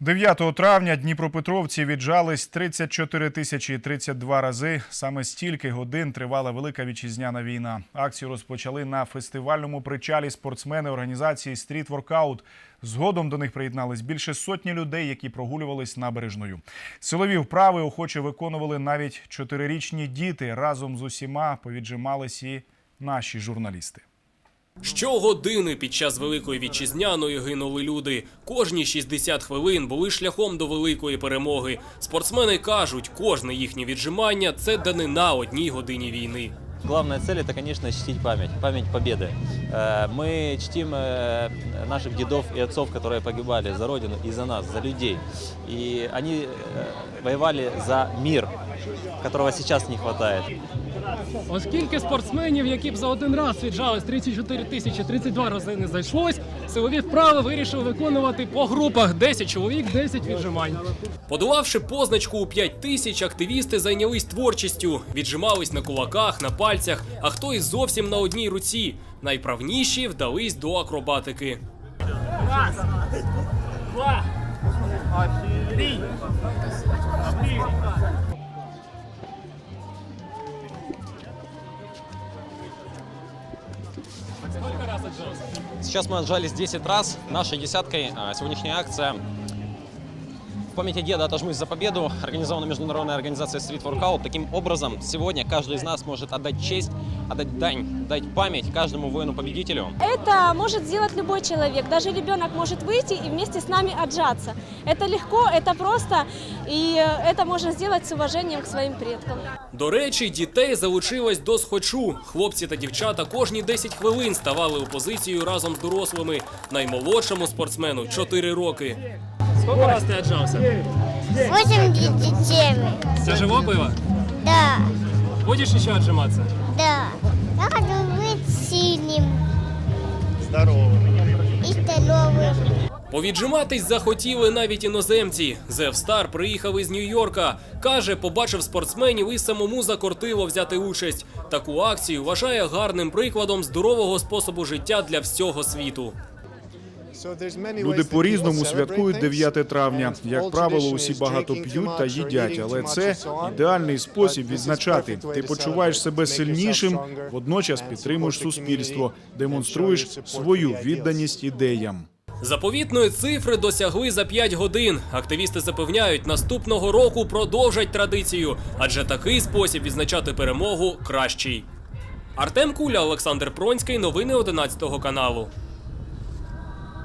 9 травня дніпропетровці віджались 34 тисячі 32 рази. Саме стільки годин тривала велика вітчизняна війна. Акцію розпочали на фестивальному причалі спортсмени організації Стріт Воркаут. Згодом до них приєднались більше сотні людей, які прогулювались набережною. Силові вправи охоче виконували навіть чотирирічні діти. Разом з усіма повіджимались і наші журналісти. Щогодини під час великої вітчизняної гинули люди. Кожні 60 хвилин були шляхом до великої перемоги. Спортсмени кажуть, кожне їхнє віджимання це данина одній годині війни. Главная цель это, конечно, чтить память, память победы. Э, Мы чтим э, наших дедов и отцов, которые погибали за Родину и за нас, за людей. И они э, воевали за мир, которого сейчас не хватает. Оскільки спортсменів, які б за один раз віджались 34 тисячі 32 рази не зайшлось, силові вправи вирішив виконувати по групах 10 чоловік, 10 віджимань. Подолавши позначку у 5 тисяч, активісти зайнялись творчістю, віджимались на кулаках, на пальцях, а хто і зовсім на одній руці. Найправніші вдались до акробатики. Сейчас мы отжались 10 раз. Нашей десяткой сегодняшняя акция памяти деда «Отожмусь за победу» организована международная организация Street Workout. Таким образом, сегодня каждый из нас может отдать честь, отдать дань, дать память каждому воину-победителю. Это может сделать любой человек. Даже ребенок может выйти и вместе с нами отжаться. Это легко, это просто, и э, это можно сделать с уважением к своим предкам. До речі, дітей залучилось до схочу. Хлопці та дівчата кожні 10 хвилин ставали у позицію разом з дорослими. Наймолодшому спортсмену 4 роки. Скільки раз ти віджався? 87. Це живо пиво? Да, Будеш ще віджиматися? да. Я хочу быть сильным. Здоровым. И здоровым. Повіджиматись захотіли навіть іноземці. Зев Стар приїхав із Нью-Йорка. Каже, побачив спортсменів і самому закортило взяти участь. Таку акцію вважає гарним прикладом здорового способу життя для всього світу. Люди по-різному святкують 9 травня. Як правило, усі багато п'ють та їдять, але це ідеальний спосіб відзначати. Ти почуваєш себе сильнішим, водночас підтримуєш суспільство, демонструєш свою відданість ідеям. Заповітної цифри досягли за 5 годин. Активісти запевняють, наступного року продовжать традицію, адже такий спосіб відзначати перемогу кращий. Артем Куля, Олександр Пронський, новини 11 каналу.